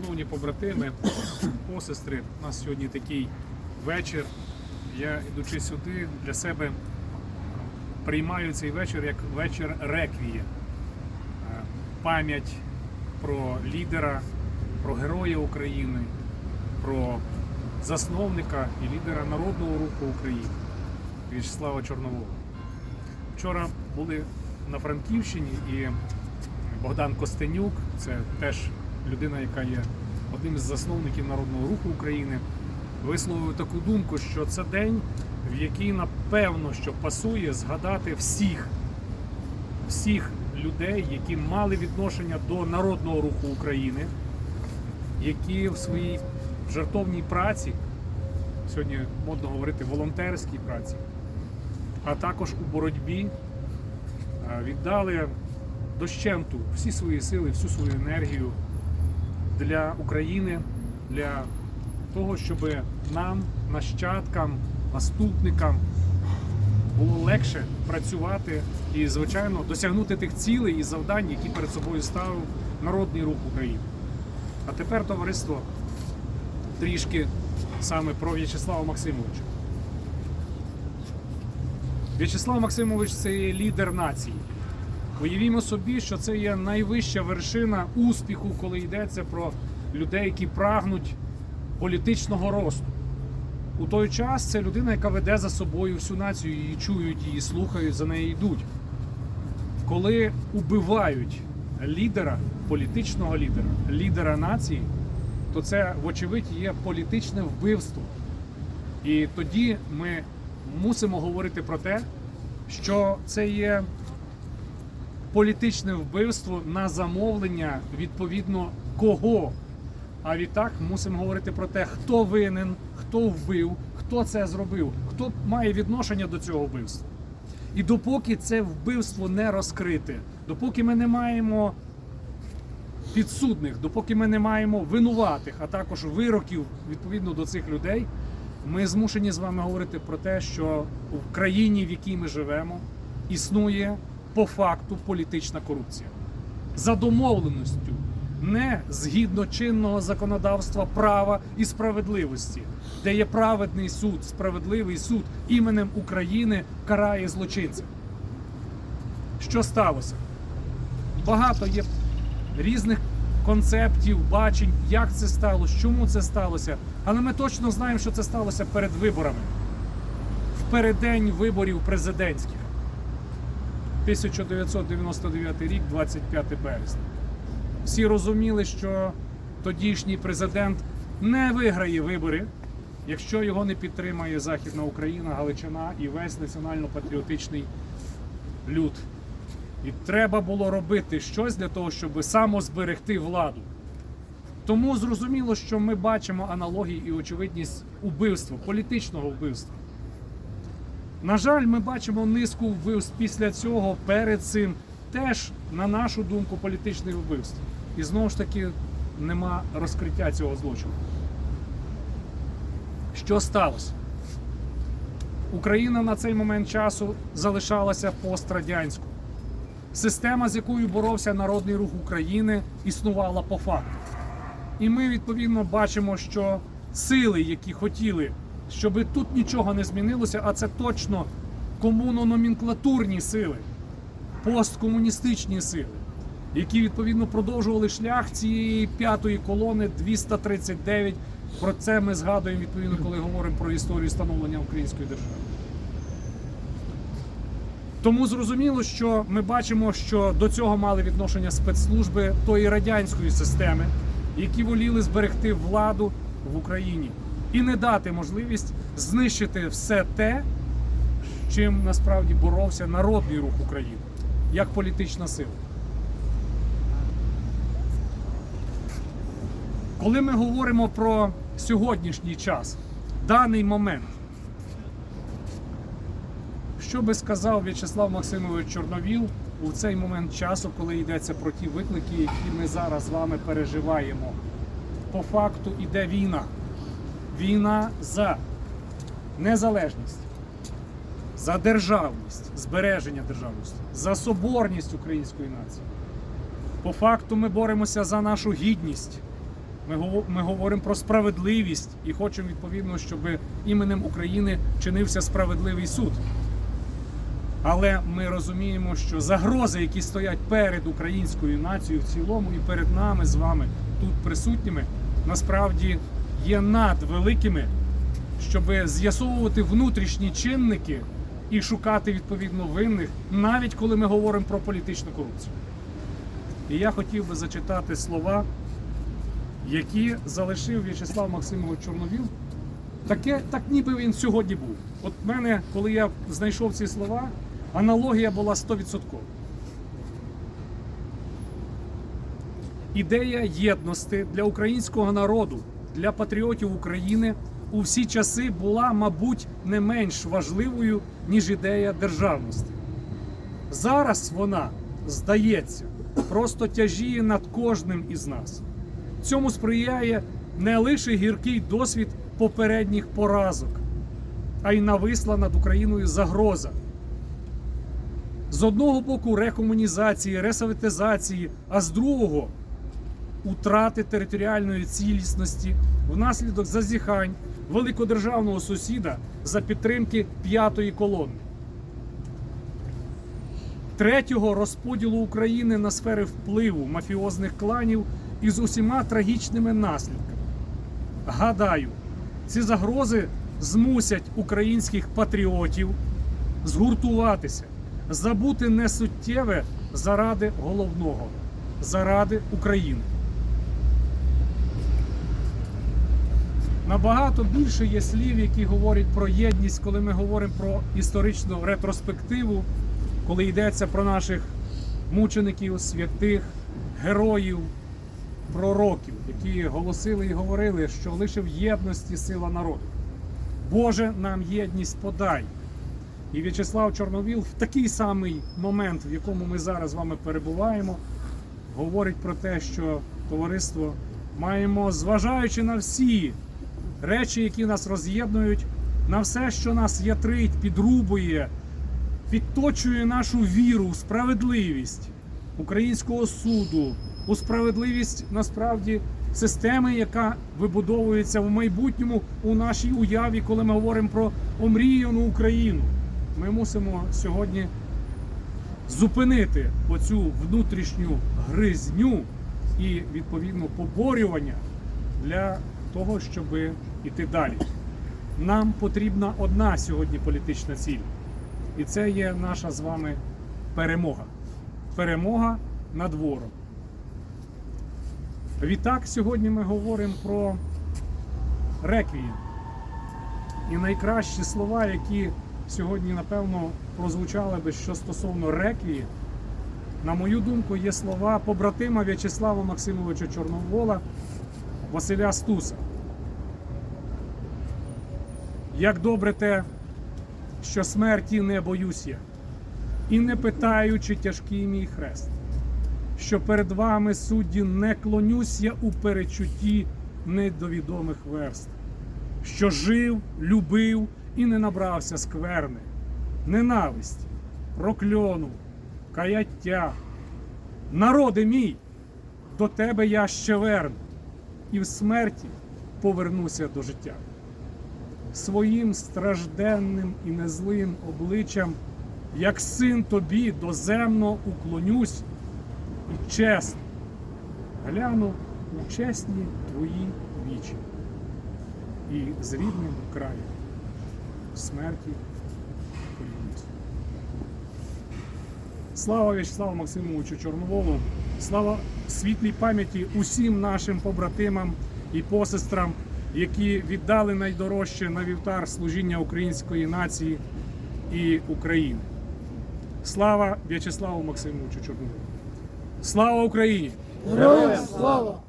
Шановні побратими, посестри, у нас сьогодні такий вечір. Я, ідучи сюди, для себе приймаю цей вечір як вечір реквіє. Е, Пам'ять про лідера, про героя України, про засновника і лідера Народного руху України В'ячеслава Чорновола. Вчора були на Франківщині і Богдан Костенюк, це теж людина, яка є одним із засновників Народного руху України, висловив таку думку, що це день, в який напевно що пасує згадати всіх, всіх людей, які мали відношення до народного руху України, які в своїй жертовній праці, сьогодні модно говорити волонтерській праці, а також у боротьбі е, віддали дощенту всі свої сили, всю свою енергію для України, для того, щоб нам, нащадкам, наступникам було легше працювати і, звичайно, досягнути тих цілей і завдань, які перед собою ставив Народний рух України. А тепер, товариство, трішки саме про В'ячеслава Максимовича. В'ячеслав Максимович це є лідер нації. Уявімо собі, що це є найвища вершина успіху, коли йдеться про людей, які прагнуть політичного росту. У той час це людина, яка веде за собою всю націю, її чують, її слухають, за нею йдуть. Коли убивають лідера, політичного лідера, лідера нації, то це, вочевидь, є політичне вбивство. І тоді ми мусимо говорити про те, що це є політичне вбивство на замовлення відповідно кого. А відтак мусимо говорити про те, хто винен, хто вбив, хто це зробив, хто має відношення до цього вбивства. І допоки це вбивство не розкрите, допоки ми не маємо підсудних, допоки ми не маємо винуватих, а також вироків відповідно до цих людей, ми змушені з вами говорити про те, що в країні, в якій ми живемо, існує по факту політична корупція. За домовленістю, не згідно чинного законодавства права і справедливості, де є праведний суд, справедливий суд іменем України карає злочинців. Що сталося? Багато є різних концептів, бачень, як це сталося, чому це сталося. Але ми точно знаємо, що це сталося перед виборами, в переддень виборів президентських. 1999 рік, 25 березня. Всі розуміли, що тодішній президент не виграє вибори, якщо його не підтримає Західна Україна, Галичина і весь національно-патріотичний люд. І треба було робити щось для того, щоб самозберегти владу. Тому зрозуміло, що ми бачимо аналогії і очевидність убивства, політичного вбивства. На жаль, ми бачимо низку вбивств після цього, перед цим теж, на нашу думку, політичних вбивств. І знову ж таки нема розкриття цього злочину. Що сталося? Україна на цей момент часу залишалася пострадянською. Система, з якою боровся Народний рух України, існувала по факту. І ми відповідно бачимо, що сили, які хотіли, щоб тут нічого не змінилося, а це точно комунономенклатурні сили, посткомуністичні сили, які відповідно продовжували шлях цієї п'ятої колони 239. Про це ми згадуємо відповідно, коли говоримо про історію становлення української держави. Тому зрозуміло, що ми бачимо, що до цього мали відношення спецслужби тої радянської системи, які воліли зберегти владу в Україні і не дати можливість знищити все те, чим насправді боровся народний рух України як політична сила. Коли ми говоримо про сьогоднішній час, даний момент, що би сказав В'ячеслав Максимович Чорновіл у цей момент часу, коли йдеться про ті виклики, які ми зараз з вами переживаємо? По факту іде війна. Війна за незалежність, за державність, збереження державності, за соборність української нації. По факту ми боремося за нашу гідність, Ми, говоримо про справедливість і хочемо відповідно, щоб іменем України чинився справедливий суд. Але ми розуміємо, що загрози, які стоять перед українською нацією в цілому і перед нами з вами тут присутніми, насправді є надвеликими, щоб з'ясовувати внутрішні чинники і шукати відповідно винних, навіть коли ми говоримо про політичну корупцію. І я хотів би зачитати слова, які залишив В'ячеслав Максимович Чорновіл. Таке, так ніби він сьогодні був. От в мене, коли я знайшов ці слова, аналогія була 100%. Ідея єдності для українського народу, для патріотів України у всі часи була, мабуть, не менш важливою, ніж ідея державності. Зараз вона, здається, просто тяжіє над кожним із нас. Цьому сприяє не лише гіркий досвід попередніх поразок, а й нависла над Україною загроза. З одного боку рекомунізації, ресоветизації, а з другого утрати територіальної цілісності внаслідок зазіхань великодержавного сусіда за підтримки п'ятої колони. Третього розподілу України на сфери впливу мафіозних кланів із усіма трагічними наслідками. Гадаю, ці загрози змусять українських патріотів згуртуватися, забути несуттєве заради головного, заради України. Набагато більше є слів, які говорять про єдність, коли ми говоримо про історичну ретроспективу, коли йдеться про наших мучеників, святих, героїв, пророків, які голосили і говорили, що лише в єдності сила народу. Боже, нам єдність подай. І В'ячеслав Чорновіл в такий самий момент, в якому ми зараз з вами перебуваємо, говорить про те, що товариство маємо, зважаючи на всі речі, які нас роз'єднують, на все, що нас ятрить, підрубує, підточує нашу віру в справедливість українського суду, у справедливість насправді системи, яка вибудовується в майбутньому у нашій уяві, коли ми говоримо про омріяну Україну. Ми мусимо сьогодні зупинити оцю внутрішню гризню і відповідно поборювання для того, щоб іти далі. Нам потрібна одна сьогодні політична ціль, і це є наша з вами перемога. Перемога над ворогом. Відтак, сьогодні ми говоримо про реквієм. І найкращі слова, які сьогодні, напевно, прозвучали би що стосовно реквії, на мою думку, є слова побратима В'ячеслава Максимовича Чорновола Василя Стуса. Як добре те, що смерті не боюсь я, і не питаю, чи тяжкий мій хрест, що перед вами судді не клонюсь я у перечутті недовідомих верст, що жив, любив і не набрався скверни, ненависті, прокльону, каяття. Народи мій, до тебе я ще верну, і в смерті повернуся до життя. Своїм стражденним і незлим обличчям, як син тобі доземно уклонюсь і чесно гляну у чесні твої вічі і з рідним краєм смерті порівнюсь. Слава В'ячеславу Максимовичу Чорноволу, слава світлій пам'яті усім нашим побратимам і посестрам, які віддали найдорожче на вівтар служіння української нації і України. Слава В'ячеславу Максимовичу Чорнову! Слава Україні! Героям слава!